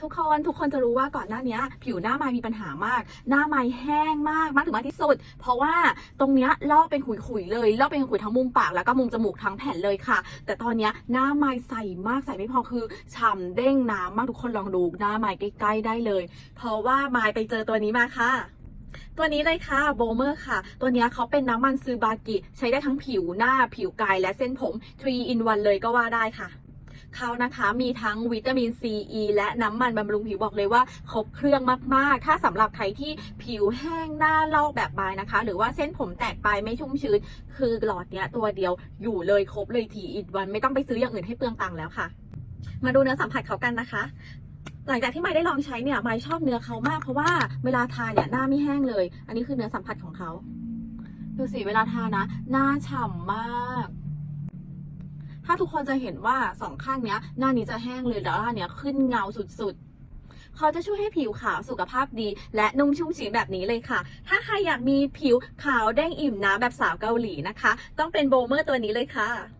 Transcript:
ทุกคนทุกคนจะรู้ว่าก่อนหน้านี้ผิวหน้าไม้มีปัญหามาก หน้าไม้แห้งมากมากถึงมากที่สุด เพราะว่าตรงเนี้ยลอกเป็นขุยๆเลยลอกเป็นขุยทั้งมุมปากแล้วก็มุมจมูกทั้งแผ่นเลยค่ะ แต่ตอนเนี้ยหน้าไม้ใสมากใสไม่พอคือฉ่ำเด้งน้ำมากทุกคนลองดูหน้าไม้ใกล้ๆได้เลย เพราะว่าไม้ไปเจอตัวนี้มาค่ะตัวนี้เลยค่ะโบเมอร์ค่ะ ตัวนี้เขาเป็นน้ำมันซูบากิ ใช้ได้ทั้งผิวหน้าผิวกายและเส้นผม 3 in 1 เลยก็ว่าได้ค่ะ เขานะคะ มีทั้งวิตามินซีอ e และน้ำมันบำรุงผิวบอกเลยว่าครบเครื่องมาก ๆ ถ้าสำหรับใครที่ผิวแห้งหน้าลอกแบบบายนะคะ หรือว่าเส้นผมแตกปลายไม่ชุ่มชื้น คือหลอดเนี้ยตัวเดียวอยู่เลยครบเลยทีอินวันไม่ต้องไปซื้ออย่างอื่นให้เปลืองตังค์แล้วค่ะ มาดูเนื้อสัมผัสเขากันนะคะหลังจากที่ไมค์ได้ลองใช้เนี่ยไมค์ชอบเนื้อเขามากเพราะว่าเวลาทาเนี่ยหน้าไม่แห้งเลย อันนี้คือเนื้อสัมผัสของเขา ดูสิเวลาทานะ หน้าฉ่ำมาก ถ้าทุกคนจะเห็นว่าสองข้างเนี้ย หน้านี้จะแห้งเลยแล้วหน้าเนี้ยขึ้นเงาสุดๆ เขาจะช่วยให้ผิวขาวสุขภาพดี และนุ่มชุ่มชื้นแบบนี้เลยค่ะ ถ้าใครอยากมีผิวขาวแด้งอิ่มน้ำแบบสาวเกาหลีนะคะ ต้องเป็นโบเมอร์ตัวนี้เลยค่ะ